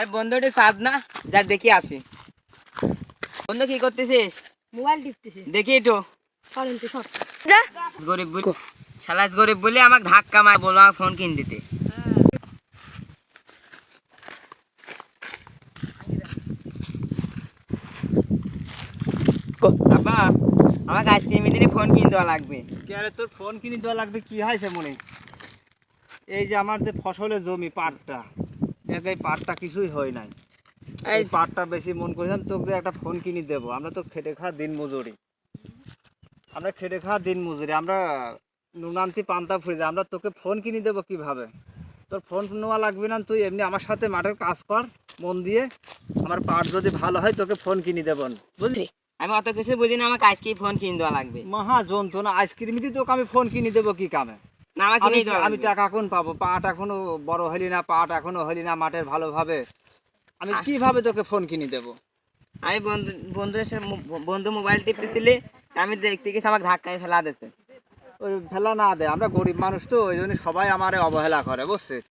এই বন্ধুটি সাদ না যা দেখি আসি। বন্ধু কি করতেছিস? মোবাইল টিপতেছে। দেখি একটু। তো গরিব বলে শালাস গরিব বলে আমাকে ধাক্কা মায় বলো আমাকে ফোন কিন দিতে। বাবা আমাকে আইসক্রিম দিনে ফোন কিন দেওয়া লাগবে। কি আরে তোর ফোন কিনে দেওয়া লাগবে কি হয়েছে মনে এই যে আমার যে ফসলের জমি পাটটা। এই পাটটা কিছুই হয় নাই। এই পাটটা বেশি মন করেছিলাম তোকে একটা ফোন কিনে দেবো। আমরা তো খেটে খাওয়া দিন মজুরি। আমরা খেটে খাওয়া দিন মজুরি। আমরা নুনান্তি পান্তা ফুরি আমরা তোকে ফোন কিনে দেবো কীভাবে? তোর ফোন নেওয়া লাগবে না তুই এমনি আমার সাথে মাঠের কাজ কর মন দিয়ে। আমার পাট যদি ভালো হয় তোকে ফোন কিনে দেবো। বুঝলি? আমি অত কিছু বুঝি না আমাকে ফোন কিনে দেওয়া লাগবে। মহা যন্ত্রণা আইসক্রিম দিয়ে তোকে আমি ফোন কিনে দেবো কি কামে? না আমি। টাকা কোন পাবো পাট এখনও বড় হলি না পাট এখনও হলি না মাঠের ভালোভাবে আমি কীভাবে তোকে ফোন কিনে দেবো? আমি বন্ধু বন্ধুর বন্ধু মোবাইল টিপতেছিলে আমি দেখতে গেছি আমাকে ধাক্কায় ফেলা দিতে ওই ফেলা না দেয় আমরা গরিব মানুষ তো ওই জন্য সবাই আমার অবহেলা করে বুঝছিস?